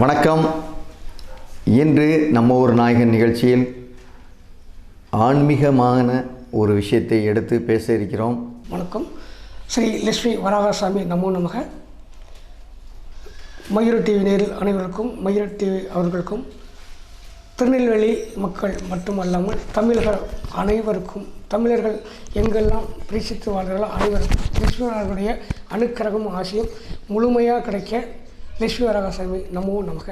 வணக்கம். இன்று நம்ம ஒரு நாயகன் நிகழ்ச்சியில் ஆன்மீகமான ஒரு விஷயத்தை எடுத்து பேச இருக்கிறோம். வணக்கம். ஸ்ரீ லட்சுமி வராகசாமி நமோ நமக. மயூர டிவி நேரில் அனைவருக்கும் மயூர டிவி அவர்களுக்கும் திருநெல்வேலி மக்கள் மட்டுமல்லாமல் தமிழர்கள் அனைவருக்கும் தமிழர்கள் எங்கெல்லாம் பிரசித்து வாழ்கிறார்களோ அனைவருக்கும் லட்சுமிவராகளுடைய அனுக்கிரகமும் ஆசையும் முழுமையாக கிடைக்க லட்சுமி வரகாசாமி நமோ நமக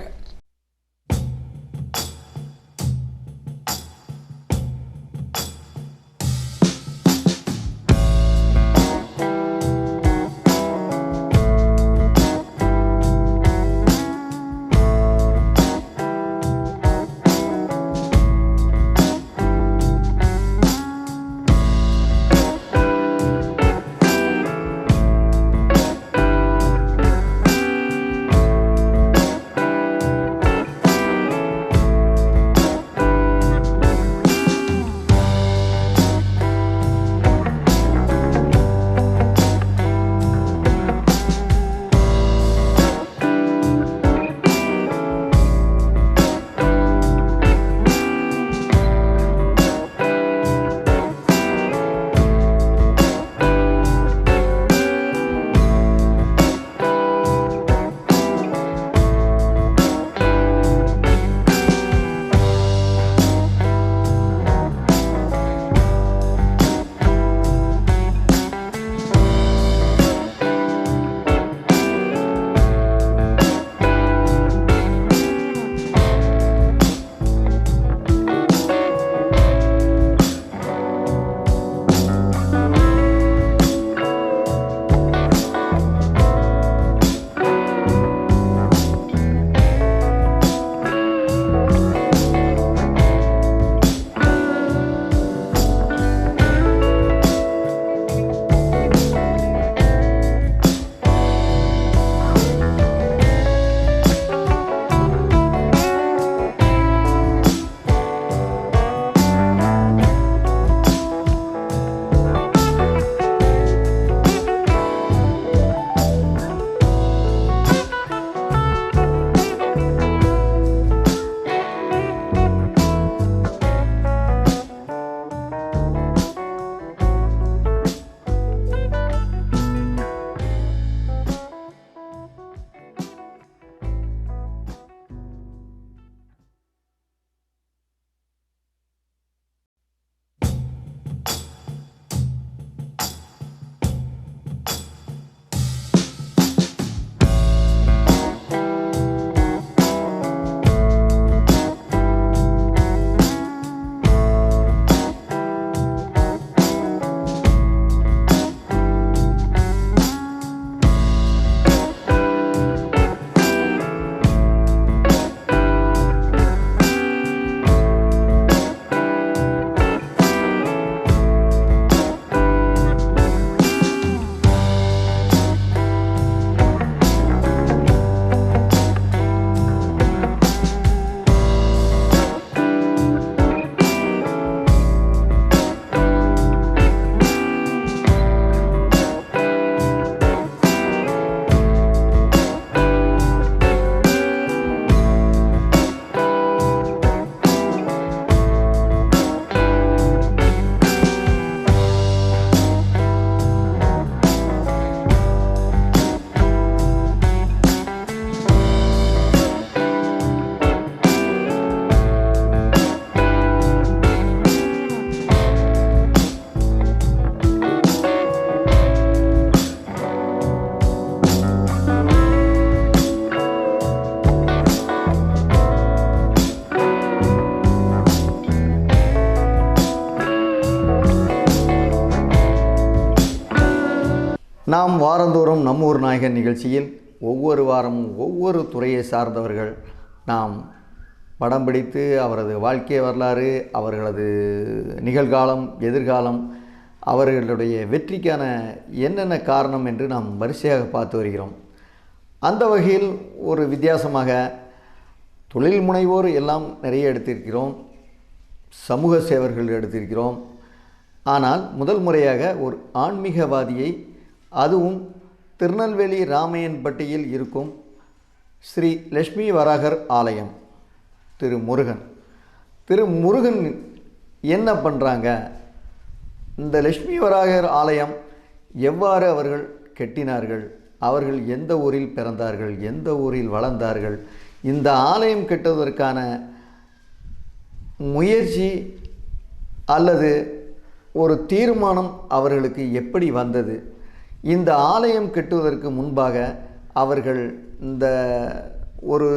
நாம் வாரந்தோறும் நம்ம ஊர் நாயகன் நிகழ்ச்சியில் ஒவ்வொரு வாரமும் ஒவ்வொரு துறையை சார்ந்தவர்கள் நாம் படம் பிடித்து அவரது வாழ்க்கை வரலாறு அவர்களது நிகழ்காலம் எதிர்காலம் அவர்களுடைய வெற்றிக்கான என்னென்ன காரணம் என்று நாம் வரிசையாக பார்த்து வருகிறோம். அந்த வகையில் ஒரு வித்தியாசமாக தொழில் முனைவோர் எல்லாம் நிறைய எடுத்திருக்கிறோம். சமூக சேவர்கள் எடுத்திருக்கிறோம். ஆனால் முதல் முறையாக ஒரு ஆன்மீகவாதியை அதுவும் திருநெல்வேலி ராமையன்பட்டியில் இருக்கும் ஸ்ரீ லட்சுமி வராகர் ஆலயம். திரு முருகன். திரு முருகன் என்ன பண்ணுறாங்க இந்த லட்சுமி வராகர் ஆலயம் எவ்வாறு அவர்கள் கெட்டினார்கள்? அவர்கள் எந்த ஊரில் பிறந்தார்கள்? எந்த ஊரில் வளர்ந்தார்கள்? இந்த ஆலயம் கட்டுவதற்கான முயற்சி அல்லது ஒரு தீர்மானம் அவர்களுக்கு எப்படி வந்தது? இந்த ஆலயம் கட்டுவதற்கு முன்பாக அவர்கள் இந்த ஒரு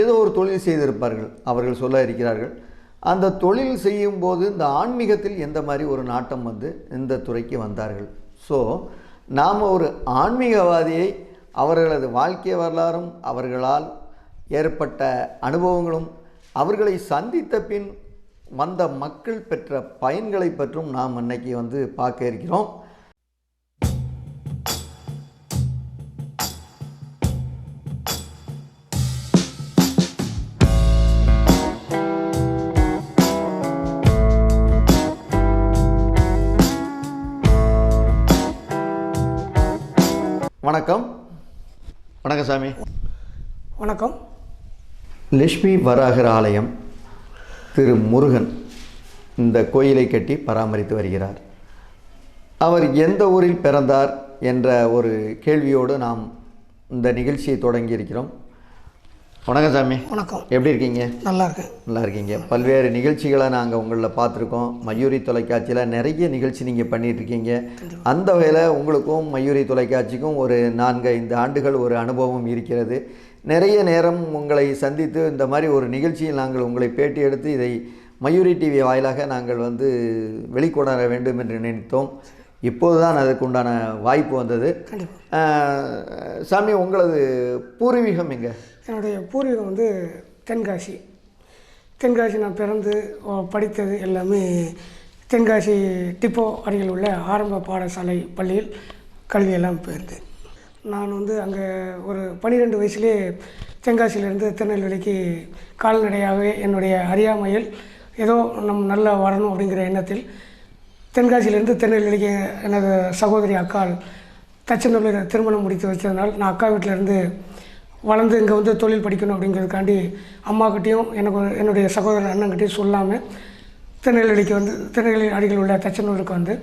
ஏதோ ஒரு தொழில் செய்திருப்பார்கள். அவர்கள் சொல்ல இருக்கிறார்கள். அந்த தொழில் செய்யும்போது இந்த ஆன்மீகத்தில் எந்த மாதிரி ஒரு நாட்டம் வந்து இந்த துறைக்கு வந்தார்கள். ஸோ நாம் ஒரு ஆன்மீகவாதியை அவர்களது வாழ்க்கை வரலாறும் அவர்களால் ஏற்பட்ட அனுபவங்களும் அவர்களை சந்தித்த பின் வந்த மக்கள் பெற்ற பயன்களை பற்றும் நாம் அன்னைக்கு வந்து பார்க்க இருக்கிறோம். வணக்கம் சாமி வணக்கம். லட்சுமி வராகர் ஆலயம் திரு முருகன் இந்த கோயிலை கட்டி பராமரித்து வருகிறார். அவர் எந்த ஊரில் பிறந்தார் என்ற ஒரு கேள்வியோடு நாம் இந்த நிகழ்ச்சியை தொடங்கி இருக்கிறோம் வணக்கம் சாமி. வணக்கம். எப்படி இருக்கீங்க? நல்லா இருக்கேன் நல்லா இருக்கீங்க. பல்வேறு நிகழ்ச்சிகளை நாங்கள் உங்களில் பார்த்துருக்கோம். மயூரி தொலைக்காட்சியில் நிறைய நிகழ்ச்சி நீங்கள் பண்ணிட்டு இருக்கீங்க அந்த வகையில் உங்களுக்கும் மயூரி தொலைக்காட்சிக்கும் ஒரு நான்கு ஐந்து ஆண்டுகள் ஒரு அனுபவம் இருக்கிறது. நிறைய நேரம் உங்களை சந்தித்து இந்த மாதிரி ஒரு நிகழ்ச்சியில் நாங்கள் உங்களை பேட்டி எடுத்து இதை மயூரி டிவி வாயிலாக நாங்கள் வந்து வெளிக்கொணர வேண்டும் என்று நினைத்தோம். இப்போது தான் அதற்குண்டான வாய்ப்பு வந்தது. சாமி உங்களது பூர்வீகம் எங்கே? என்னுடைய பூர்வீகம் வந்து தென்காசி. தென்காசி நான் பிறந்து படித்தது எல்லாமே தென்காசி டிப்போ அருகில் உள்ள ஆரம்ப பாடசாலை பள்ளியில் கல்வியெல்லாம் போயிருந்தேன் நான் வந்து அங்கே ஒரு பன்னிரெண்டு வயசுலேயே தென்காசியிலேருந்து திருநெல்வேலிக்கு கால்நடையாகவே என்னுடைய அறியாமையில் ஏதோ நம் நல்லா வரணும் அப்படிங்கிற எண்ணத்தில் தென்காசியிலேருந்து திருநெல்வேலிக்கு எனது சகோதரி அக்கால் தச்சநல்லூர் திருமணம் முடித்து வச்சதுனால் நான் அக்கா வீட்டிலேருந்து வளர்ந்து இங்கே வந்து தொழில் படிக்கணும் அப்படிங்கிறதுக்காண்டி அம்மாக்கிட்டேயும் எனக்கு ஒரு- என்னுடைய சகோதரர் அண்ணங்கிட்டையும் சொல்லாமல் திருநெல்வேலிக்கு வந்து திருநெல்வேலி அருகில் உள்ள தச்சனூருக்கு வந்து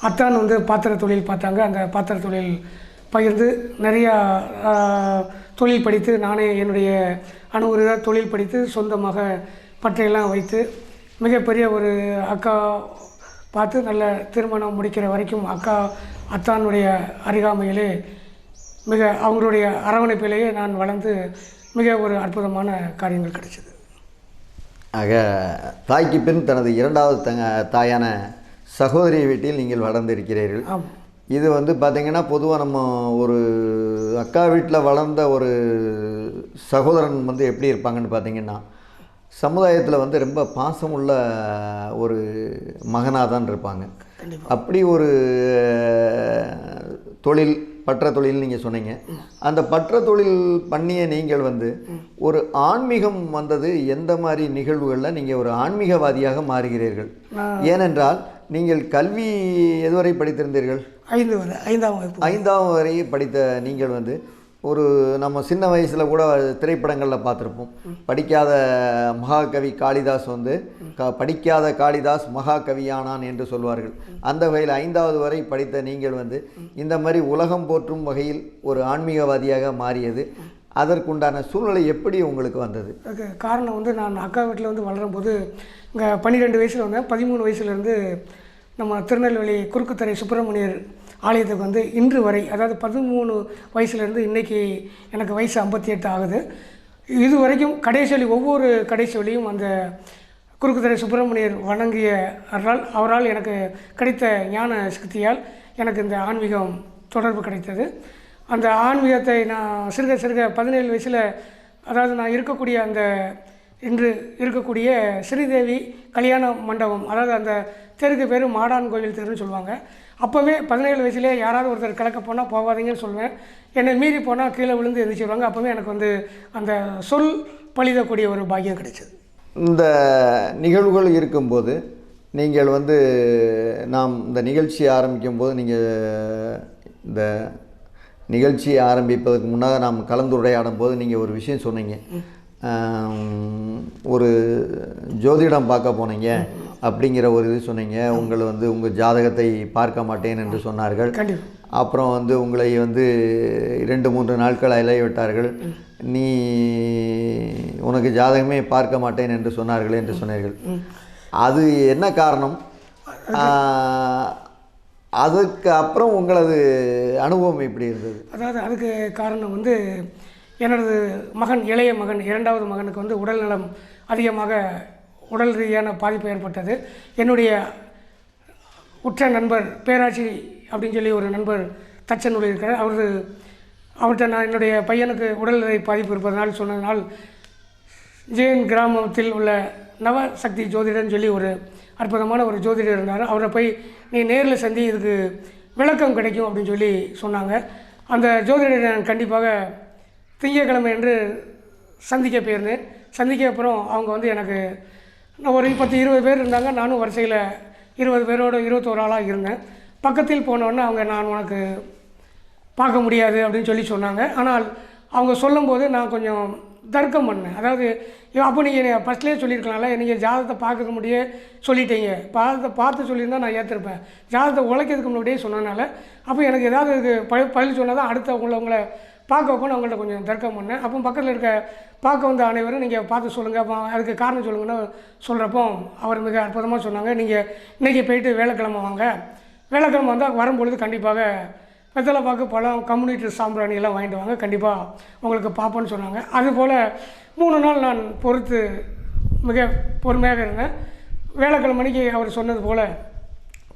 அத்தான் வந்து பாத்திர தொழில் பார்த்தாங்க. அந்த பாத்திர தொழில் பகிர்ந்து நிறையா தொழில் படித்து நானே என்னுடைய அனுபவ தொழில் படித்து சொந்தமாக பற்றையெல்லாம் வைத்து மிகப்பெரிய ஒரு அக்கா பார்த்து நல்ல திருமணம் முடிக்கிற வரைக்கும் அக்கா அத்தானுடைய அருகாமையிலே மிக அவங்களுடைய அரவணைப்பிலேயே நான் வளர்ந்து மிக ஒரு அற்புதமான காரியங்கள் கிடைச்சது. ஆக தாய்க்கு பின் தனது இரண்டாவது தங்க தாயான சகோதரி வீட்டில் நீங்கள் வளர்ந்திருக்கிறீர்கள். இது வந்து பார்த்திங்கன்னா பொதுவாக நம்ம ஒரு அக்கா வீட்டில் வளர்ந்த ஒரு சகோதரன் வந்து எப்படி இருப்பாங்கன்னு பார்த்தீங்கன்னா சமுதாயத்தில் வந்து ரொம்ப பாசமுள்ள ஒரு மகனாக தான் இருப்பாங்க அப்படி ஒரு தொழில் பற்ற தொழில் நீங்கள் சொன்னீங்க. அந்த பற்ற தொழில் பண்ணிய நீங்கள் வந்து ஒரு ஆன்மீகம் வந்தது எந்த மாதிரி நிகழ்வுகளில் நீங்கள் ஒரு ஆன்மீகவாதியாக மாறுகிறீர்கள்? ஏனென்றால் நீங்கள் கல்வி எதுவரை படித்திருந்தீர்கள்? ஐந்து வரை ஐந்தாம் ஐந்தாம் வரை படித்த நீங்கள் வந்து ஒரு நம்ம சின்ன வயசில் கூட திரைப்படங்களில் பார்த்துருப்போம். படிக்காத மகாகவி காளிதாஸ் வந்து க படிக்காத காளிதாஸ் மகாகவியானான் என்று சொல்வார்கள். அந்த வகையில் ஐந்தாவது வரை படித்த நீங்கள் வந்து இந்த மாதிரி உலகம் போற்றும் வகையில் ஒரு ஆன்மீகவாதியாக மாறியது. அதற்குண்டான சூழ்நிலை எப்படி உங்களுக்கு வந்தது? அதுக்கு காரணம் வந்து நான் அக்கா வீட்டில் வந்து வளரும்போது இங்கே பன்னிரெண்டு வயசில் வந்தேன். பதிமூணு வயசுலேருந்து நம்ம திருநெல்வேலி குறுக்குத்துறை சுப்பிரமணியர் ஆலயத்துக்கு வந்து இன்று வரை அதாவது பதிமூணு வயசுலேருந்து இன்றைக்கி எனக்கு வயசு ஐம்பத்தி எட்டு ஆகுது. இது வரைக்கும் கடைசொலி ஒவ்வொரு கடைசொலியும் அந்த குறுக்குத்துறை சுப்பிரமணியர் வணங்கிய அவரால் அவரால் எனக்கு கிடைத்த ஞான சக்தியால் எனக்கு இந்த ஆன்மீகம் தொடர்பு கிடைத்தது. அந்த ஆன்மீகத்தை நான் சிறுக சிறுக பதினேழு வயசில் அதாவது நான் இருக்கக்கூடிய அந்த இன்று இருக்கக்கூடிய ஸ்ரீதேவி கல்யாண மண்டபம் அதாவது அந்த தெருக்கு பேர் மாடான் கோவில் தெருன்னு சொல்லுவாங்க. அப்போவே பதினேழு வயசுலேயே யாராவது ஒருத்தர் கலக்க போனால் போகாதீங்கன்னு சொல்லுவேன். என்னை மீறி போனால் கீழே விழுந்து எந்திரிச்சிருவாங்க அப்போவே எனக்கு வந்து அந்த சொல் பழிதக்கூடிய ஒரு பாக்கியம் கிடைச்சது. இந்த நிகழ்வுகள் இருக்கும்போது நீங்கள் வந்து நாம் இந்த நிகழ்ச்சி ஆரம்பிக்கும் போது நீங்கள் இந்த நிகழ்ச்சி ஆரம்பிப்பதற்கு முன்னாக நாம் கலந்துரையாடும் போது நீங்கள் ஒரு விஷயம் சொன்னீங்க. ஒரு ஜோதிடம் பார்க்க போனீங்க. அப்படிங்கிற ஒரு இது சொன்னீங்க. உங்களை வந்து உங்கள் ஜாதகத்தை பார்க்க மாட்டேன் என்று சொன்னார்கள். அப்புறம் வந்து உங்களை வந்து இரண்டு மூன்று நாட்கள் அலைய விட்டார்கள் நீ உனக்கு ஜாதகமே பார்க்க மாட்டேன் என்று சொன்னார்கள் என்று சொன்னீர்கள். அது என்ன காரணம்? அதுக்கு அப்புறம் உங்களது அனுபவம் எப்படி இருந்தது? அதாவது அதுக்கு காரணம் வந்து எனது மகன் இளைய மகன் இரண்டாவது மகனுக்கு வந்து உடல்நலம் அதிகமாக உடல் ரீதியான பாதிப்பு ஏற்பட்டது. என்னுடைய உற்ற நண்பர் பேராட்சி அப்படின்னு சொல்லி ஒரு நண்பர் தச்சன் இருக்கிறார் அவர் அவர்கிட்ட நான் என்னுடைய பையனுக்கு உடல்நிலை பாதிப்பு இருப்பதனால் சொன்னதனால் ஜெயின் கிராமத்தில் உள்ள நவசக்தி ஜோதிடர்னு சொல்லி ஒரு அற்புதமான ஒரு ஜோதிடர் இருந்தார். அவரை போய் நீ நேரில் சந்தி இதுக்கு விளக்கம் கிடைக்கும் அப்படின்னு சொல்லி சொன்னாங்க. அந்த ஜோதிடரை நான் கண்டிப்பாக திங்கட்கிழமை என்று சந்திக்க போயிருந்தேன். சந்திக்க அப்புறம் அவங்க வந்து எனக்கு ஒரு பத்து இருபது பேர் இருந்தாங்க. நானும் வரிசையில் இருபது பேரோட இருபத்தோரு ஆளாக இருந்தேன். பக்கத்தில் போனோடனே அவங்க நான் உனக்கு பார்க்க முடியாது அப்படின்னு சொல்லி சொன்னாங்க. ஆனால் அவங்க சொல்லும்போது நான் கொஞ்சம் தர்க்கம் பண்ணேன். அதாவது அப்போ நீங்கள் ஃபஸ்ட்லேயே சொல்லியிருக்கலாம்ல. நீங்கள் ஜாதகத்தை பார்க்க முடியே சொல்லிட்டீங்க. ஜாதகத்தை பார்த்து சொல்லியிருந்தா நான் ஏற்றிருப்பேன் ஜாதகத்தை உழைக்கிறதுக்கு முன்னாடியே சொன்னனால அப்போ எனக்கு ஏதாவது ப பதில் சொன்னால் தான் அடுத்த உங்களை உங்களை பார்க்க வைப்போம் அவங்கள்ட்ட கொஞ்சம் தர்க்கம் பண்ணேன் அப்போ பக்கத்தில் இருக்க பார்க்க வந்த அனைவரும் நீங்கள் பார்த்து சொல்லுங்கள் அப்போ அதுக்கு காரணம் சொல்லுங்கன்னு சொல்கிறப்போ அவர் மிக அற்புதமாக சொன்னாங்க. நீங்கள் இன்றைக்கி போயிட்டு வேலைக்கிழமை வாங்க. வேலைக்கிழமை வந்தால் வரும்பொழுது கண்டிப்பாக வெத்தலை பாக்கு பழம் கம்யூனிட்டி சாம்பிராணி எல்லாம் வாங்கிட்டு வாங்க. கண்டிப்பாக உங்களுக்கு பார்ப்போன்னு சொன்னாங்க. அதுபோல் மூணு நாள் நான் பொறுத்து மிக பொறுமையாக இருந்தேன். வேலைக்கிழமை மணிக்கு அவர் சொன்னது போல்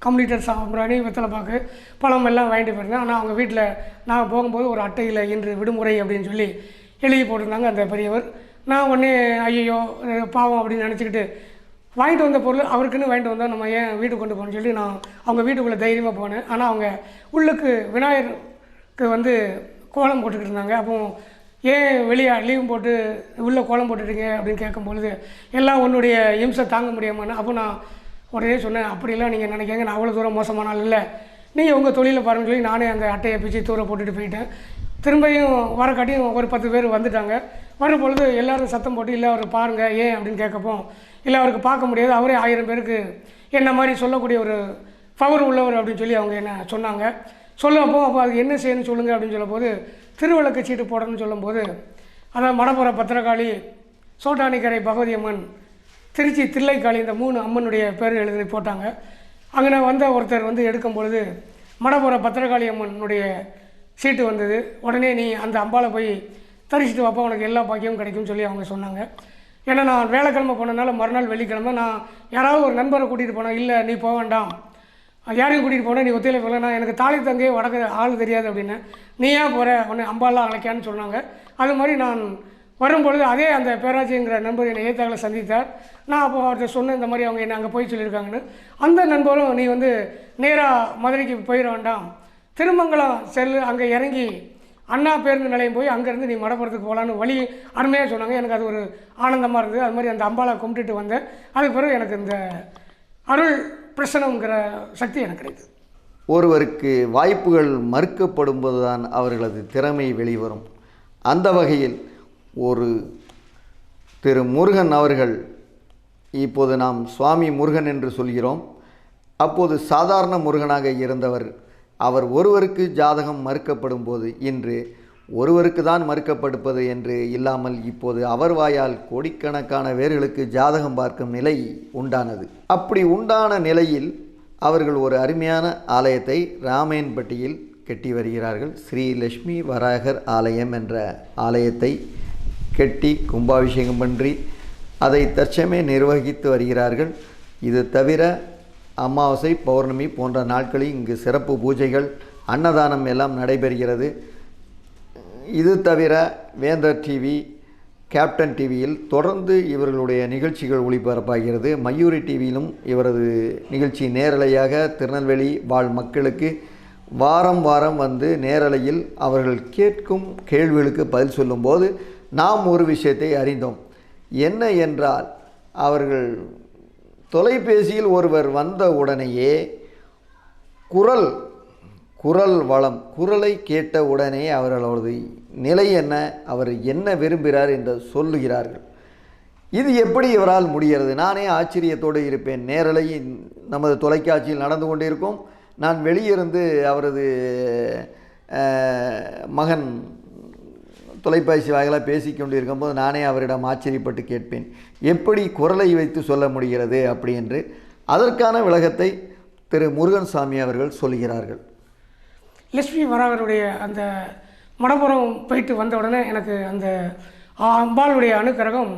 கம்ப்ளீட்டர் சாம்பிராணி வெத்தலை பாக்கு பழம் எல்லாம் வாங்கிட்டு போயிருந்தேன். ஆனால் அவங்க வீட்டில் நான் போகும்போது ஒரு அட்டையில் இன்று விடுமுறை அப்படின்னு சொல்லி எழுதி போட்டிருந்தாங்க அந்த பெரியவர். நான் உடனே ஐயோ பாவம் அப்படின்னு நினச்சிக்கிட்டு வாங்கிட்டு வந்த பொருள் அவருக்குன்னு வாங்கிட்டு வந்தால் நம்ம ஏன் வீட்டுக்கு கொண்டு போகணும்னு சொல்லி நான் அவங்க வீட்டுக்குள்ளே தைரியமாக போனேன். ஆனால் அவங்க உள்ளுக்கு விநாயகருக்கு வந்து கோலம் போட்டுக்கிட்டு இருந்தாங்க. அப்போ ஏன் வெளியே லீவ் போட்டு உள்ளே கோலம் போட்டுட்டீங்க? அப்படின்னு கேட்கும்பொழுது எல்லாம் உன்னுடைய இம்சை தாங்க முடியாமல் அப்போ நான் உடனே சொன்னேன் அப்படிலாம் நீங்கள் நினைக்காங்க நான் அவ்வளோ தூரம் மோசமான ஆள் இல்லை. நீங்கள் உங்கள் தொழிலில் பாருங்கன்னு சொல்லி நானே அந்த அட்டையை பிச்சு தூர போட்டுட்டு போயிட்டேன். திரும்பியும் வரக்காட்டியும் ஒரு பத்து பேர் வந்துட்டாங்க. வரும் பொழுது சத்தம் போட்டு இல்லை அவர் பாருங்கள் ஏன்? அப்படின்னு கேட்கப்போ இல்லை அவருக்கு பார்க்க முடியாது அவரே ஆயிரம் பேருக்கு என்ன மாதிரி சொல்லக்கூடிய ஒரு பவர் உள்ளவர் அப்படின்னு சொல்லி அவங்க என்ன சொன்னாங்க. சொல்லப்போ அப்போ அதுக்கு என்ன செய்யணும்னு சொல்லுங்கள் அப்படின்னு சொல்லும்போது திருவிளக்கு சீட்டு போடணும்னு சொல்லும்போது அதான் மடப்புற பத்திரகாளி சோட்டானிக்கரை பகவதி அம்மன் திருச்சி தில்லைக்காளி இந்த மூணு அம்மனுடைய பேர் எழுதி போட்டாங்க. அங்கே வந்த ஒருத்தர் வந்து எடுக்கும் பொழுது மடப்புற பத்திரகாளி அம்மனுடைய சீட்டு வந்தது. உடனே நீ அந்த அம்பாவை போய் தரிசிட்டு வாப்பா உனக்கு எல்லா பாக்கியமும் கிடைக்கும்னு சொல்லி அவங்க சொன்னாங்க. ஏன்னா நான் வேலைக்கிழமை போனதுனால மறுநாள் வெள்ளிக்கிழமை நான் யாராவது ஒரு நண்பரை கூட்டிகிட்டு போனேன் இல்லை நீ போக வேண்டாம். யாரையும் கூட்டிகிட்டு போனால் நீ ஒத்தையில் போகல. நான் எனக்கு தாலி தங்கே வடக்கு ஆள் தெரியாது அப்படின்னு. நீ ஏன் போகிற உன்னை அம்பாலாம் அழைக்கான்னு சொன்னாங்க. அது மாதிரி நான் வரும்பொழுது அதே அந்த பேராஜிங்கிற நண்பர் என்னை ஏத்தாக்களை சந்தித்தார். நான் அப்போ அவர்கிட்ட சொன்னேன் இந்த மாதிரி அவங்க என்னை அங்கே போய் சொல்லியிருக்காங்கன்னு. அந்த நண்பரும் நீ வந்து நேராக மதுரைக்கு போயிட வேண்டாம். திருமங்கலம் செல்லு அங்கே இறங்கி அண்ணா பேருந்து நிலையம் போய் அங்கேருந்து நீ மடப்புறத்துக்கு போகலான்னு வழி அருமையாக சொன்னாங்க. எனக்கு அது ஒரு ஆனந்தமாக இருந்தது. அது மாதிரி அந்த அம்பாலை கும்பிட்டுட்டு வந்தேன். அதுக்கு பிறகு எனக்கு இந்த அருள் பிரசனங்கிற சக்தி எனக்கு கிடைத்தது. ஒருவருக்கு வாய்ப்புகள் மறுக்கப்படும் போதுதான் அவர்களது திறமை வெளிவரும். அந்த வகையில் ஒரு திரு முருகன் அவர்கள் இப்போது நாம் சுவாமி முருகன் என்று சொல்கிறோம். அப்போது சாதாரண முருகனாக இருந்தவர் அவர் ஒருவருக்கு ஜாதகம் மறுக்கப்படும் போது இன்று ஒருவருக்கு தான் மறுக்கப்படுப்பது என்று இல்லாமல் இப்போது அவர் வாயால் கோடிக்கணக்கான வேர்களுக்கு ஜாதகம் பார்க்கும் நிலை உண்டானது. அப்படி உண்டான நிலையில் அவர்கள் ஒரு அருமையான ஆலயத்தை ராமேன்பட்டியில் கட்டி வருகிறார்கள். ஸ்ரீ லட்சுமி வராகர் ஆலயம் என்ற ஆலயத்தை கெட்டி கும்பாபிஷேகம் பண்ணி அதை தற்சமே நிர்வகித்து வருகிறார்கள். இது தவிர அமாவாசை பௌர்ணமி போன்ற நாட்களில் இங்கு சிறப்பு பூஜைகள் அன்னதானம் எல்லாம் நடைபெறுகிறது. இது தவிர வேந்தர் டிவி கேப்டன் டிவியில் தொடர்ந்து இவர்களுடைய நிகழ்ச்சிகள் ஒளிபரப்பாகிறது. மயூரி டிவியிலும் இவரது நிகழ்ச்சி நேரலையாக திருநெல்வேலி வாழ் மக்களுக்கு வாரம் வாரம் வந்து நேரலையில் அவர்கள் கேட்கும் கேள்விகளுக்கு பதில் சொல்லும்போது நாம் ஒரு விஷயத்தை அறிந்தோம். என்ன என்றால் அவர்கள் தொலைபேசியில் ஒருவர் வந்த உடனேயே குரல் குரல் வளம் குரலை கேட்ட உடனே அவர்களது நிலை என்ன அவர் என்ன விரும்புகிறார் என்று சொல்லுகிறார்கள். இது எப்படி இவரால் முடிகிறது? நானே ஆச்சரியத்தோடு இருப்பேன். நேரலை நமது தொலைக்காட்சியில் நடந்து கொண்டிருக்கும். நான் வெளியிருந்து அவரது மகன் தொலைபேசி வாயிலாக பேசிக் கொண்டிருக்கும்போது நானே அவரிடம் ஆச்சரியப்பட்டு கேட்பேன் எப்படி குரலை வைத்து சொல்ல முடிகிறது? அப்படி என்று அதற்கான விளக்கத்தை திரு முருகன் சாமி அவர்கள் சொல்கிறார்கள். லட்சுமி வராகருடைய அந்த மடபுரம் போயிட்டு வந்த உடனே எனக்கு அந்த அம்பாளுடைய அனுக்கிரகம்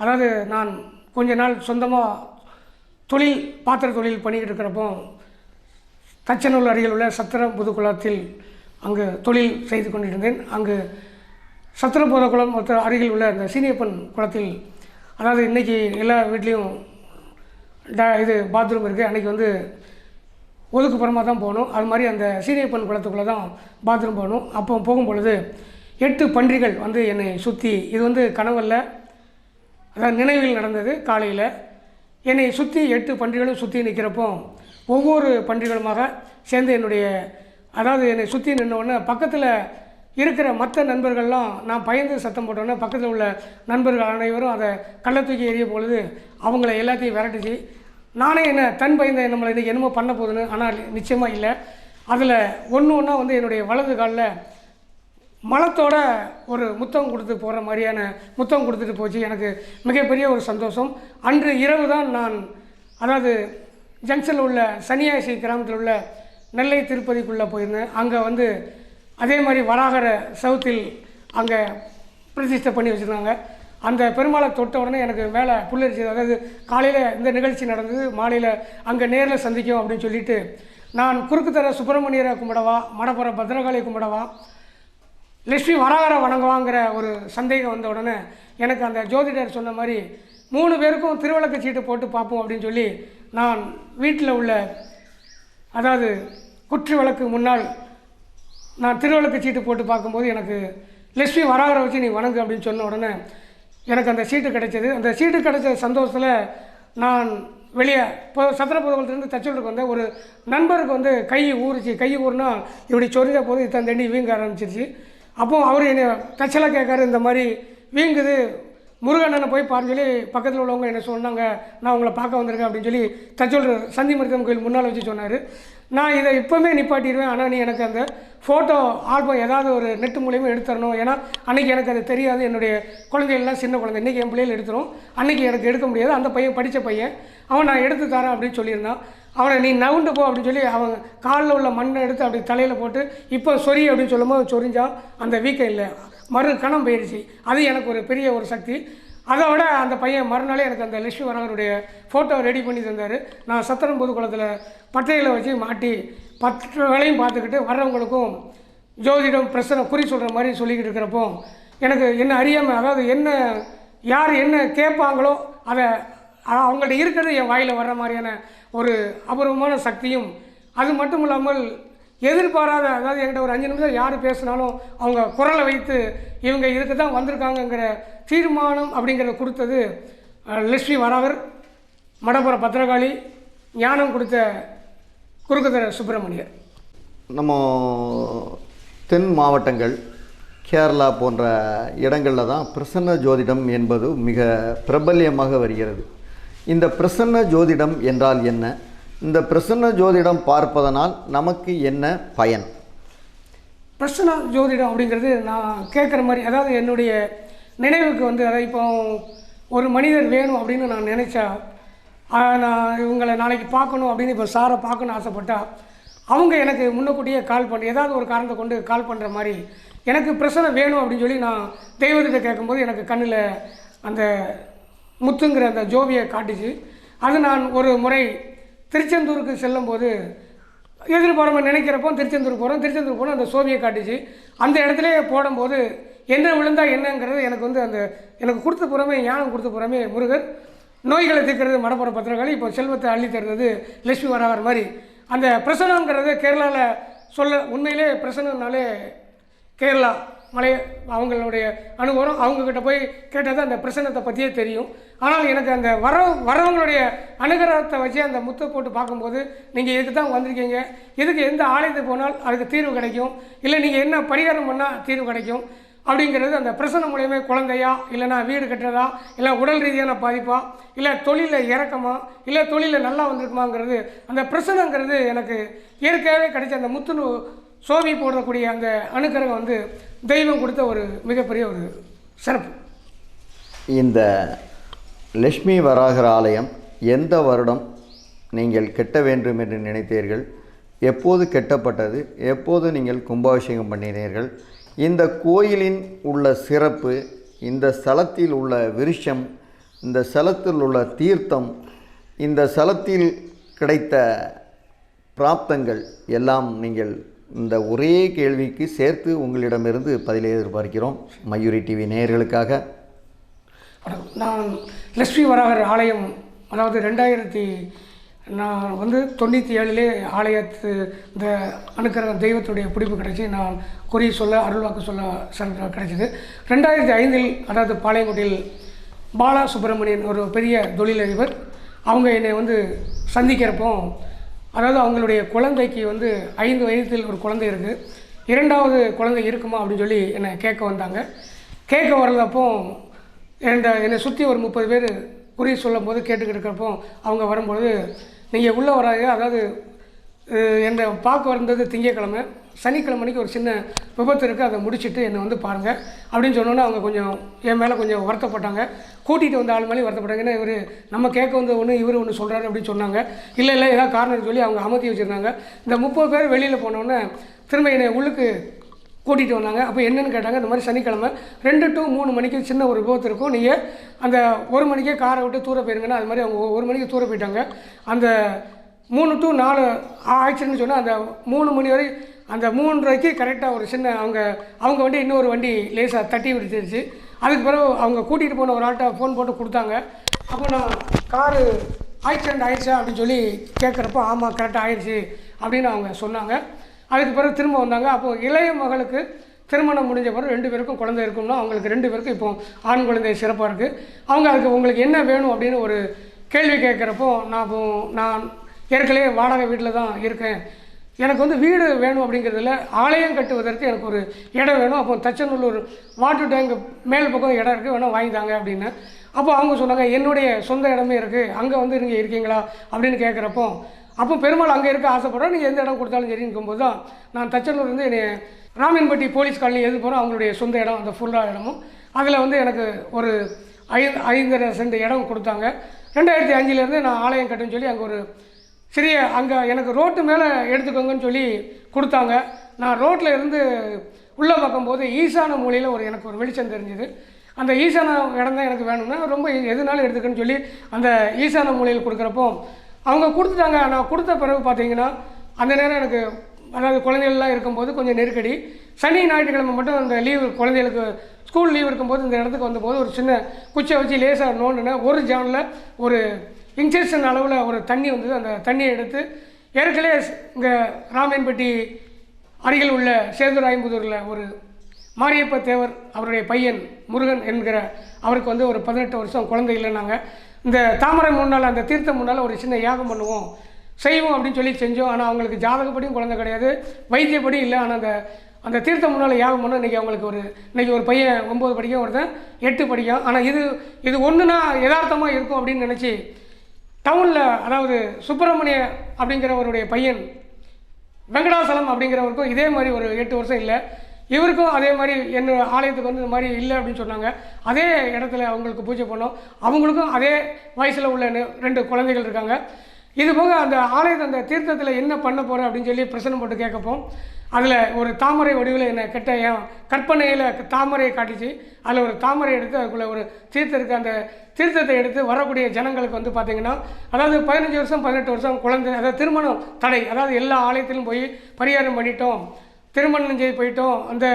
அதாவது நான் கொஞ்ச நாள் சொந்தமாக தொழில் பாத்திர தொழில் பண்ணிக்கிட்டு இருக்கிறப்போ தச்சனூர் அருகில் உள்ள சத்திரம் புதுக்குளத்தில் அங்கு தொழில் செய்து கொண்டிருந்தேன். அங்கு சத்திரபோத குளம் மொத்த அருகில் உள்ள அந்த சீனியப்பன் குளத்தில் அதாவது இன்றைக்கி எல்லா வீட்லேயும் ட- இது பாத்ரூம் இருக்குது அன்றைக்கி வந்து ஒதுக்குப்புறமாக தான் போகணும். அது மாதிரி அந்த சீனியப்பன் குளத்துக்குள்ளே தான் பாத்ரூம் போகணும். அப்போ போகும் பொழுது எட்டு பன்றிகள் வந்து என்னை சுற்றி இது வந்து கனவல்ல அதாவது நினைவில் நடந்தது காலையில். என்னை சுற்றி எட்டு பன்றிகளும் சுற்றி நிற்கிறப்போ ஒவ்வொரு பன்றிகளுமாக சேர்ந்து என்னுடைய அதாவது என்னை சுற்றி நின்ன உடனே பக்கத்தில் இருக்கிற மற்ற நண்பர்கள்லாம் நான் பயந்து சத்தம் போட்டோன்னே பக்கத்தில் உள்ள நண்பர்கள் அனைவரும் அதை கள்ள தூக்கி எறிய பொழுது அவங்கள எல்லாத்தையும் விரட்டிச்சு நானே என்ன தன் பயந்த நம்மளை இன்றைக்கி என்னமோ பண்ண போகுதுன்னு ஆனால் நிச்சயமாக இல்லை. அதில் ஒன்று ஒன்றா வந்து என்னுடைய வலது காலில் மலத்தோட ஒரு முத்தம் கொடுத்து போகிற மாதிரியான முத்தம் கொடுத்துட்டு போச்சு. எனக்கு மிகப்பெரிய ஒரு சந்தோஷம். அன்று இரவு தான் நான் அதாவது ஜங்ஷனில் உள்ள சன்னியாசி கிராமத்தில் உள்ள நெல்லை திருப்பதிக்குள்ளே போயிருந்தேன். அங்கே வந்து அதே மாதிரி வராகர சவுத்தில் அங்கே பிரதிஷ்டை பண்ணி வச்சுருந்தாங்க. அந்த பெருமாளை தொட்ட உடனே எனக்கு மேலே புல்லரிச்சு அதாவது காலையில் இந்த நிகழ்ச்சி நடந்தது மாலையில் அங்கே நேரில் சந்திக்கும் அப்படின்னு சொல்லிட்டு நான் குறுக்குத்தர சுப்பிரமணியரை கும்பிடவா மடப்புற பத்ரகாளி கும்பிடவா லட்சுமி வராகரை வணங்குவாங்கிற ஒரு சந்தேகம் வந்த உடனே எனக்கு அந்த ஜோதிடர் சொன்ன மாதிரி மூணு பேருக்கும் திருவிளக்கு சீட்டு போட்டு பார்ப்போம் அப்படின்னு சொல்லி நான் வீட்டில் உள்ள அதாவது குற்று விளக்கு முன்னால் நான் திருவிளக்கு சீட்டு போட்டு பார்க்கும்போது எனக்கு லட்சுமி வராகரை வச்சு நீ வணங்கு அப்படின்னு சொன்ன உடனே எனக்கு அந்த சீட்டு கிடைச்சது. அந்த சீட்டு கிடைச்ச சந்தோஷத்தில் நான் வெளியே இப்போ சத்திரபுரத்துலேருந்து தச்சூருக்கு வந்தேன். ஒரு நண்பருக்கு வந்து கை ஊறுச்சு. கை ஊறுனா இப்படி சொரிஞ்ச போது இத்தனை தண்ணி வீங்க ஆரம்பிச்சிருச்சு. அப்போ அவர் என்னை தச்சலாக கேட்காரு இந்த மாதிரி வீங்குது. முருகண்ணனை போய் பாருன்னு சொல்லி பக்கத்தில் உள்ளவங்க என்ன சொன்னாங்க நான் உங்களை பார்க்க வந்திருக்கேன் அப்படின்னு சொல்லி தச்சோல் சந்தி மருத்துவம் கோயில் முன்னால் வச்சு சொன்னார். நான் இதை இப்போவுமே நிப்பாட்டிடுவேன். ஆனால் நீ எனக்கு அந்த ஃபோட்டோ ஆல்பம் ஏதாவது ஒரு நெட்டு மூலியமாக எடுத்துடணும் ஏன்னா அன்றைக்கி எனக்கு அது தெரியாது. என்னுடைய குழந்தைகள்லாம் சின்ன குழந்தை. இன்றைக்கி என் பிள்ளைகள் எடுத்துரும். அன்றைக்கி எனக்கு எடுக்க முடியாது. அந்த பையன் படித்த பையன். அவன் நான் எடுத்து தரேன் அப்படின்னு சொல்லியிருந்தான். அவனை நீ நவுண்டு போ அப்படின்னு சொல்லி அவன் காலில் உள்ள மண்ணை எடுத்து அப்படி தலையில் போட்டு இப்போ சொறி அப்படின்னு சொல்லும்போது சொரிஞ்சான். அந்த வீக்கம் இல்லை. மறு கணம் போயிடுச்சு அது எனக்கு ஒரு பெரிய ஒரு சக்தி. அதை விட அந்த பையன் மறுநாளே எனக்கு அந்த லட்சுமி வரவருடைய ஃபோட்டோ ரெடி பண்ணி தந்தார். நான் சத்திரம் பொதுக்குளத்தில் பட்டையில் வச்சு மாட்டி பத்து வேலையும் பார்த்துக்கிட்டு வர்றவங்களுக்கும் ஜோதிடம் பிரச்சனை குறி சொல்கிற மாதிரி சொல்லிக்கிட்டு இருக்கிறப்போ எனக்கு என்ன அறியாமல் அதாவது என்ன யார் என்ன கேட்பாங்களோ அதை அவங்கள்ட்ட இருக்கிறது என் வாயில் வர்ற மாதிரியான ஒரு அபூர்வமான சக்தியும் அது மட்டும் இல்லாமல் எதிர்பாராத அதாவது என்கிட்ட ஒரு அஞ்சு நிமிஷம் யார் பேசினாலும் அவங்க குரலை வைத்து இவங்க இதுக்கு தான் வந்திருக்காங்கங்கிற தீர்மானம் அப்படிங்கிறத கொடுத்தது லட்சுமி வராவர் மடப்புற பத்திரகாளி ஞானம் கொடுத்த குறுக்குதர சுப்பிரமணியர். நம்ம தென் மாவட்டங்கள் கேரளா போன்ற இடங்களில் தான் பிரசன்ன ஜோதிடம் என்பது மிக பிரபல்யமாக வருகிறது. இந்த பிரசன்ன ஜோதிடம் என்றால் என்ன? இந்த பிரசன்ன ஜோதிடம் பார்ப்பதனால் நமக்கு என்ன பயன்? பிரசன்ன ஜோதிடம் அப்படிங்கிறது நான் கேட்குற மாதிரி அதாவது என்னுடைய நினைவுக்கு வந்து அதாவது இப்போ ஒரு மனிதர் வேணும் அப்படின்னு நான் நினச்சா நான் இவங்களை நாளைக்கு பார்க்கணும் அப்படின்னு இப்போ சாரை பார்க்கணும்னு ஆசைப்பட்டா அவங்க எனக்கு முன்னக்கூட்டியே கால் பண்ணி ஏதாவது ஒரு காரணத்தை கொண்டு கால் பண்ணுற மாதிரி எனக்கு பிரச்சனை வேணும் அப்படின்னு சொல்லி நான் தெய்வத்திட்ட கேட்கும்போது எனக்கு கண்ணில் அந்த முத்துங்கிற அந்த ஜோவியை காட்டுச்சு. அது நான் ஒரு முறை திருச்செந்தூருக்கு செல்லும்போது எதிர்பாராம நினைக்கிறப்போ திருச்செந்தூர் போகிறோம் திருச்செந்தூர் போனால் அந்த சோவியை காட்டுச்சு. அந்த இடத்துல போடும்போது என்ன விழுந்தால் என்னங்கிறது எனக்கு வந்து அந்த எனக்கு கொடுத்த புறமே ஞானம் கொடுத்த புறமே முருகர். நோய்களை தீர்க்கிறது மடப்புற பத்திரக்காளி இப்போ செல்வத்தை அள்ளி தருவது லட்சுமி வராகர் மாதிரி. அந்த பிரசனங்கிறது கேரளாவில் சொல்ல உண்மையிலே பிரசனம்னாலே கேரளா. மலை அவங்களுடைய அனுபவம் அவங்கக்கிட்ட போய் கேட்டது அந்த பிரசன்னத்தை பற்றியே தெரியும். ஆனால் எனக்கு அந்த வர வரவங்களுடைய அனுகிரகத்தை வச்சு அந்த முத்தை போட்டு பார்க்கும்போது நீங்கள் இதுக்கு தான் வந்திருக்கீங்க? இதுக்கு எந்த ஆலயத்துக்கு போனால் அதுக்கு தீர்வு கிடைக்கும்? இல்லை நீங்கள் என்ன பரிகாரம் பண்ணால் தீர்வு கிடைக்கும்? அப்படிங்கிறது அந்த பிரசன்னம் மூலியமே குழந்தையா? இல்லைனா வீடு கட்டுறதா? இல்லை உடல் ரீதியான பாதிப்பா? இல்லை தொழிலில் இறக்கமா? இல்லை தொழிலில் நல்லா வந்திருக்குமாங்கிறது? அந்த பிரசனங்கிறது எனக்கு இயற்கையாகவே கிடைச்ச அந்த முத்துணு சோவி போடக்கூடிய அந்த அணுக்கரகம் வந்து தெய்வம் கொடுத்த ஒரு மிகப்பெரிய ஒரு சிறப்பு. இந்த லட்சுமி வராகர் ஆலயம் எந்த வருடம் நீங்கள் கெட்ட வேண்டும் என்று நினைத்தீர்கள்? எப்போது கெட்டப்பட்டது? எப்போது நீங்கள் கும்பாபிஷேகம் பண்ணினீர்கள்? இந்த கோயிலின் உள்ள சிறப்பு இந்த ஸ்தலத்தில் உள்ள விருஷம் இந்த ஸ்தலத்தில் உள்ள தீர்த்தம் இந்த ஸ்தலத்தில் கிடைத்த பிராப்தங்கள் எல்லாம் நீங்கள் இந்த ஒரே கேள்விக்கு சேர்த்து உங்களிடமிருந்து பதிலை எதிர்பார்க்கிறோம். மயூரி டிவி நேயர்களுக்காக. நான் லட்சுமி வராகர் ஆலயம் அதாவது ரெண்டாயிரத்தி நான் வந்து தொண்ணூற்றி ஏழுலே ஆலயத்து இந்த அனுக்கிற தெய்வத்துடைய பிடிப்பு கிடைச்சி நான் குறி சொல்ல அருள்வாக்கு சொல்ல சிறப்பு கிடைச்சிது. ரெண்டாயிரத்தி ஐந்தில் அதாவது பாளையங்குடியில் பாலா சுப்பிரமணியன் ஒரு பெரிய தொழிலதிபர் அவங்க என்னை வந்து சந்திக்கிறப்போ அதாவது அவங்களுடைய குழந்தைக்கு வந்து ஐந்து வயதில் ஒரு குழந்தை இருக்குது இரண்டாவது குழந்தை இருக்குமா அப்படின்னு சொல்லி என்னை கேட்க வந்தாங்க. கேட்க வர்றதப்போ என்னை என்னை சுற்றி ஒரு முப்பது பேர் குறி சொல்லும் போது கேட்டுக்கிட்டு இருக்கிறப்போ அவங்க வரும்பொழுது நீங்கள் உள்ளே வராங்க அதாவது என்னை பார்க்க வந்தது திங்கக்கிழமை சனிக்கிழமைக்கு ஒரு சின்ன விபத்து இருக்குது அதை முடிச்சுட்டு என்னை வந்து பாருங்கள் அப்படின்னு சொன்னோன்னே அவங்க கொஞ்சம் என் மேலே கொஞ்சம் வருத்தப்பட்டாங்க. கூட்டிகிட்டு வந்த ஆள் மேலேயும் வருத்தப்பட்டாங்க. ஏன்னா இவர் நம்ம கேட்க வந்த ஒன்று இவர் ஒன்று சொல்கிறாரு அப்படின்னு சொன்னாங்க. இல்லை இல்லை ஏதாவது காரணம் சொல்லி அவங்க அமர்த்தி வச்சுருந்தாங்க. இந்த முப்பது பேர் வெளியில் போனோடனே திரும்ப என்னை உள்ளுக்கு கூட்டிகிட்டு வந்தாங்க. அப்போ என்னென்னு கேட்டாங்க இந்த மாதிரி சனிக்கிழமை ரெண்டு டு மூணு மணிக்கு சின்ன ஒரு விபத்து இருக்கும். நீங்கள் அந்த ஒரு மணிக்கே காரை விட்டு தூர போயிருங்கன்னா அது மாதிரி அவங்க ஒரு மணிக்கு தூர போயிட்டாங்க. அந்த மூணு டு நாலு ஆயிடுச்சுன்னு சொன்னால் அந்த மூணு மணி வரை அந்த மூன்றரைக்கு கரெக்டாக ஒரு சின்ன அவங்க அவங்க வண்டி இன்னொரு வண்டி லேசாக தட்டி விடுத்துருச்சு அதுக்கு பிறகு அவங்க கூட்டிகிட்டு போன ஒரு ஆள்கிட்ட ஃபோன் போட்டு கொடுத்தாங்க. அப்போ நான் காரு ஆக்சிடெண்ட் ஆயிடுச்சா அப்படின்னு சொல்லி கேட்குறப்போ ஆமாம் கரெக்டாக ஆயிடுச்சு அப்படின்னு அவங்க சொன்னாங்க. அதுக்கு பிறகு திரும்ப வந்தாங்க. அப்போது இளைய மகளுக்கு திருமணம் முடிஞ்ச பிறகு ரெண்டு பேருக்கும் குழந்தை இருக்கும்னா அவங்களுக்கு ரெண்டு பேருக்கும் இப்போ ஆண் குழந்தை சிறப்பாக இருக்குது அவங்க அதுக்கு உங்களுக்கு என்ன வேணும் அப்படின்னு ஒரு கேள்வி கேட்குறப்போ நான் இப்போ நான் ஏற்கனவே வாடகை வீட்டில் தான் இருக்கேன். எனக்கு வந்து வீடு வேணும் அப்படிங்கிறதுல ஆலயம் கட்டுவதற்கு எனக்கு ஒரு இடம் வேணும். அப்போ தச்சநல்லூர் வாட்டர் டேங்க் மேல் பக்கம் இடம் இருக்குது வேணால் வாங்கிதாங்க அப்படின்னு. அப்போ அவங்க சொன்னாங்க என்னுடைய சொந்த இடமே இருக்குது அங்கே வந்து நீங்கள் இருக்கீங்களா? அப்படின்னு கேட்குறப்போ அப்போ பெருமாள் அங்கே இருக்க ஆசைப்படுறோம் நீங்கள் எந்த இடம் கொடுத்தாலும் சரிங்கும்போது தான் நான் தச்சனூர்லேருந்து வந்து என்னை ராமன்பட்டி போலீஸ் காலனி எது போகிறோம் அவங்களுடைய சொந்த இடம் அந்த ஃபுல்லாக இடமும். அதில் வந்து எனக்கு ஒரு ஐந்து ஐந்தரை சென்ட் இடம் கொடுத்தாங்க. ரெண்டாயிரத்தி அஞ்சுலேருந்து நான் ஆலயம் கட்டுன்னு சொல்லி அங்கே ஒரு சரி அங்கே எனக்கு ரோட்டு மேலே எடுத்துக்கோங்கன்னு சொல்லி கொடுத்தாங்க. நான் ரோட்டில் இருந்து உள்ளே பார்க்கும்போது ஈசான மூலையில் ஒரு எனக்கு ஒரு வெளிச்சம் தெரிஞ்சுது. அந்த ஈசான இடம் தான் எனக்கு வேணும்னா ரொம்ப எதுனாலும் எடுத்துக்கன்னு சொல்லி அந்த ஈசான மூலையில் கொடுக்குறப்போ அவங்க கொடுத்துட்டாங்க. நான் கொடுத்த பிறகு பார்த்தீங்கன்னா அந்த நேரம் எனக்கு அதாவது குழந்தைகள்லாம் இருக்கும்போது கொஞ்சம் நெருக்கடி. சனி ஞாயிற்றுக்கிழமை மட்டும் அந்த லீவு குழந்தைகளுக்கு ஸ்கூல் லீவ் இருக்கும்போது இந்த இடத்துக்கு வந்தபோது ஒரு சின்ன குச்சை வச்சு லேசாக நோண்டுனேன். ஒரு ஜானில் ஒரு இன்ஜெக்ஷன் அளவில் ஒரு தண்ணி வந்தது. அந்த தண்ணியை எடுத்து ஏற்கனவே இங்கே ராமன்பட்டி அருகில் உள்ள சேதுராயம்புதூரில் ஒரு மாரியப்ப தேவர் அவருடைய பையன் முருகன் என்கிற அவருக்கு வந்து ஒரு பதினெட்டு வருஷம் குழந்தை இல்லைனாங்க இந்த தாமரை முன்னால் அந்த தீர்த்தம் முன்னால் ஒரு சின்ன யாகம் பண்ணுவோம். செய்வோம் அப்படின்னு சொல்லி செஞ்சோம். ஆனால் அவங்களுக்கு ஜாதகப்படியும் குழந்தை கிடையாது. வைத்தியப்படி இல்லை. ஆனால் அந்த அந்த தீர்த்தம் முன்னால் யாகம் பண்ணோம் இன்றைக்கி அவங்களுக்கு ஒரு இன்றைக்கி ஒரு பையன் ஒம்பது படிக்கும் ஒருத்தன் எட்டு படிக்கும். ஆனால் இது இது ஒன்றுனா யதார்த்தமாக இருக்கும் அப்படின்னு நினச்சி டவுனில் அதாவது சுப்பிரமணிய அப்படிங்கிறவருடைய பையன் வெங்கடாசலம் அப்படிங்கிறவருக்கும் இதே மாதிரி ஒரு எட்டு வருஷம் இல்லை. இவருக்கும் அதே மாதிரி என்ன ஆலயத்துக்கு வந்து இந்த மாதிரி இல்லை அப்படின்னு சொன்னாங்க. அதே இடத்துல அவங்களுக்கு பூஜை பண்ணோம். அவங்களுக்கும் அதே வயசில் உள்ள ரெண்டு குழந்தைகள் இருக்காங்க. இது போக அந்த ஆலயத்தை அந்த தீர்த்தத்தில் என்ன பண்ண போகிறேன் அப்படின்னு சொல்லி பிரச்சனை போட்டு கேட்கப்போம். அதில் ஒரு தாமரை வடிவில் என்ன கெட்ட ஏன் கற்பனையில் தாமரையை காட்டிச்சு. அதில் ஒரு தாமரை எடுத்து அதுக்குள்ளே ஒரு தீர்த்தம் இருக்குது அந்த தீர்த்தத்தை எடுத்து வரக்கூடிய ஜனங்களுக்கு வந்து பார்த்திங்கன்னா அதாவது பதினஞ்சு வருஷம் பதினெட்டு வருஷம் குழந்தை அதாவது திருமணம் தடை அதாவது எல்லா ஆலயத்திலும் போய் பரிகாரம் பண்ணிட்டோம். திருமணம் செய்து போயிட்டோம். அந்த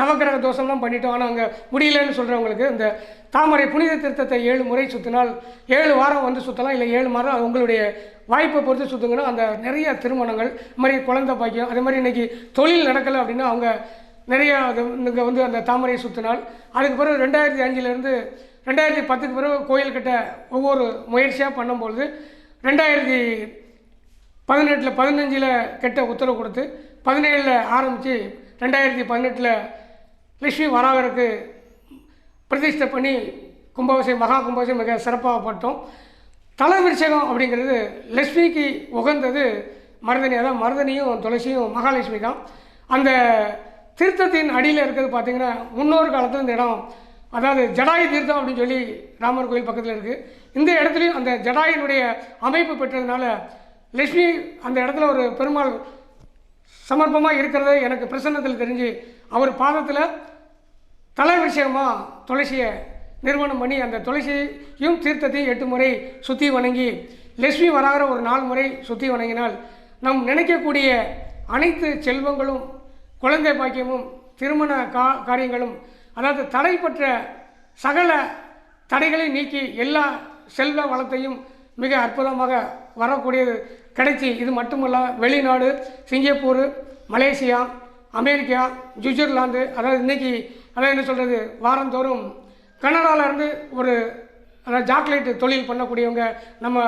நவக்கிரக தோஷம்லாம் பண்ணிட்டோம். ஆனால் அங்கே முடியலன்னு சொல்கிறவங்களுக்கு இந்த தாமரை புனித திருத்தத்தை ஏழு முறை சுற்றினால் ஏழு வாரம் வந்து சுற்றலாம் இல்லை ஏழு மாதம் உங்களுடைய வாய்ப்பை பொறுத்து சுற்றுங்கன்னா அந்த நிறைய திருமணங்கள் இது மாதிரி குழந்தை பாக்கியம் அதே மாதிரி இன்றைக்கி தொழில் நடக்கலை அப்படின்னா அவங்க நிறைய அது இங்கே வந்து அந்த தாமரையை சுற்றினால் அதுக்கு பிறகு ரெண்டாயிரத்தி அஞ்சுலேருந்து ரெண்டாயிரத்தி பத்துக்கு பிறகு கோயில்கிட்ட ஒவ்வொரு முயற்சியாக பண்ணும்பொழுது ரெண்டாயிரத்தி பதினெட்டில் பதினஞ்சில் கெட்ட உத்தரவு கொடுத்து பதினேழில் ஆரம்பித்து ரெண்டாயிரத்தி பதினெட்டில் லட்சுமி வராகருக்கு பிரதிஷ்டை பண்ணி கும்பாபிஷேகம் மகா கும்பாபிஷேகம் மிக சிறப்பாக பட்டோம் தலவிருஷகம் அப்படிங்கிறது லட்சுமிக்கு உகந்தது மருதனியாக தான். மருதனியும் துளசியும் மகாலட்சுமி தான். அந்த தீர்த்தத்தின் அடியில் இருக்கிறது பார்த்திங்கன்னா முன்னோர் காலத்தில் இந்த இடம். அதாவது ஜடாயு தீர்த்தம் அப்படின்னு சொல்லி ராமர் கோயில் பக்கத்தில் இருக்குது இந்த இடத்துலையும் அந்த ஜடாயினுடைய அமைப்பு பெற்றதுனால லட்சுமி அந்த இடத்துல ஒரு பெருமாள் சமர்ப்பமாக இருக்கிறது எனக்கு பிரசன்னத்தில் தெரிஞ்சு அவர் பாதத்தில் தலைவிஷயமாக துளசியை நிறுவனம் பண்ணி அந்த துளசியையும் தீர்த்தத்தையும் எட்டு முறை சுற்றி வணங்கி லட்சுமி வராகிற ஒரு நாலு முறை சுற்றி வணங்கினால் நம் நினைக்கக்கூடிய அனைத்து செல்வங்களும் குழந்தை பாக்கியமும் திருமண கா காரியங்களும் அதாவது தடைப்பற்ற சகல தடைகளை நீக்கி எல்லா செல்வ வளத்தையும் மிக அற்புதமாக வரக்கூடியது கிடைச்சி. இது மட்டுமல்ல வெளிநாடு சிங்கப்பூர் மலேசியா அமெரிக்கா சுவிட்சர்லாந்து அதாவது இன்னைக்கு அதாவது என்ன சொல்கிறது வாரந்தோறும் கனடாவிலேருந்து இருந்து ஒரு அதாவது சாக்லேட் தொழில் பண்ணக்கூடியவங்க நம்ம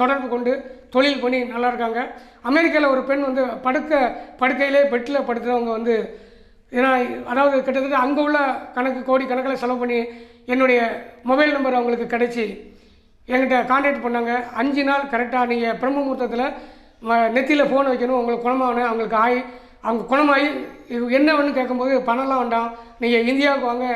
தொடர்பு கொண்டு தொழில் பண்ணி நல்லா இருக்காங்க. அமெரிக்காவில் ஒரு பெண் வந்து படுக்க படுக்கையிலே பெட்டில் படுத்துகிறவங்க வந்து ஏன்னா அதாவது கிட்டத்தட்ட அங்கே உள்ள கணக்கு கோடி கணக்கில் செலவு பண்ணி என்னுடைய மொபைல் நம்பர் அவங்களுக்கு கிடைச்சி. என்கிட்ட காண்டாக்ட் பண்ணாங்க. அஞ்சு நாள் கரெக்டாக நீங்கள் பிரம்ம முகூர்த்தத்தில் நெத்தியில் ஃபோன் வைக்கணும். உங்களுக்கு குணமாகணும். அவங்களுக்கு ஆய் அவங்க குணமாகி இது என்ன வேணும்னு கேட்கும்போது பணம்லாம் வேண்டாம். நீங்கள் இந்தியாவுக்கு வாங்க.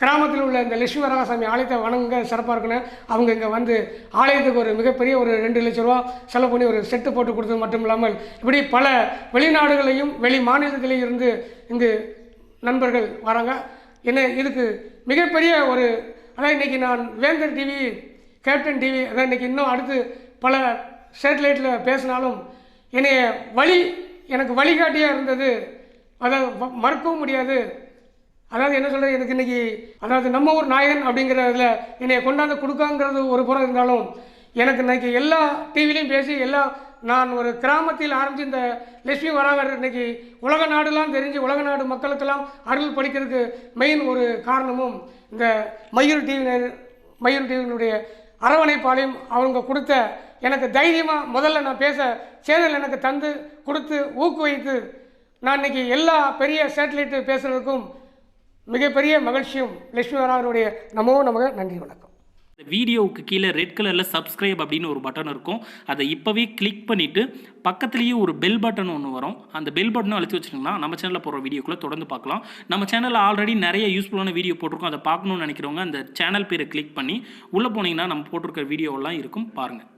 கிராமத்தில் உள்ள இந்த லட்சுமி வரகாசாமி ஆலயத்தை வணங்க சிறப்பாக இருக்குன்னு. அவங்க இங்கே வந்து ஆலயத்துக்கு ஒரு மிகப்பெரிய ஒரு ரெண்டு லட்ச ரூபா செலவு பண்ணி ஒரு செட்டு போட்டு கொடுத்தது மட்டும் இல்லாமல் இப்படி பல வெளிநாடுகளையும் வெளி மாநிலத்திலையும் இருந்து இங்கு நண்பர்கள் வராங்க. என்ன இதுக்கு மிகப்பெரிய ஒரு அதான் இன்றைக்கி நான் வேந்தர் டிவி கேப்டன் டிவி அதான் இன்றைக்கி இன்னும் அடுத்து பல சேட்டலைட்டில் பேசினாலும் என்னைய வழி எனக்கு வழிகாட்டியாக இருந்தது. அதை மறக்கவும் மறுக்கவும் முடியாது. அதாவது என்ன சொல்கிறது எனக்கு இன்றைக்கி அதாவது நம்ம ஊர் நாயகன் அப்படிங்கிறதுல என்னை கொண்டாந்து கொடுக்காங்கிறது ஒரு புறம் இருந்தாலும் எனக்கு இன்னைக்கு எல்லா டிவிலையும் பேசி எல்லா நான் ஒரு கிராமத்தில் ஆரம்பித்து இந்த லட்சுமி வராகர் இன்னைக்கு உலக நாடுலாம் தெரிஞ்சு உலக நாடு மக்களுக்கெல்லாம் அருள் படிக்கிறதுக்கு மெயின் ஒரு காரணமும் இந்த மயூர் டிவினர் மயூர் டிவியினுடைய அரவணைப்பாளையும் அவங்க கொடுத்த எனக்கு தைரியமாக முதல்ல நான் பேச சேனல் எனக்கு தந்து கொடுத்து ஊக்குவித்து நான் இன்றைக்கி எல்லா பெரிய சேட்டலைட்டு பேசுகிறதுக்கும் மிகப்பெரிய மகிழ்ச்சியும் லட்சுமி வராகருடைய நமோ நமக நன்றி வணக்கம். இந்த வீடியோவுக்கு கீழே ரெட் கலரில் சப்ஸ்கிரைப் அப்படின்னு ஒரு பட்டன் இருக்கும். அதை இப்போவே கிளிக் பண்ணிவிட்டு பக்கத்துலேயே ஒரு பெல் பட்டன் ஒன்று வரும். அந்த பெல் பட்டனும் அழுத்தி வச்சுருங்கன்னா நம்ம சேனலில் போகிற வீடியோக்குள்ளே தொடர்ந்து பார்க்கலாம். நம்ம சேனலில் ஆல்ரெடி நிறைய யூஸ்ஃபுல்லான வீடியோ போட்டிருக்கோம். அதை பார்க்கணும்னு நினைக்கிறவங்க அந்த சேனல் பேரை கிளிக் பண்ணி உள்ளே போனீங்கன்னா நம்ம போட்டிருக்க வீடியோவெல்லாம் இருக்கும். பாருங்கள்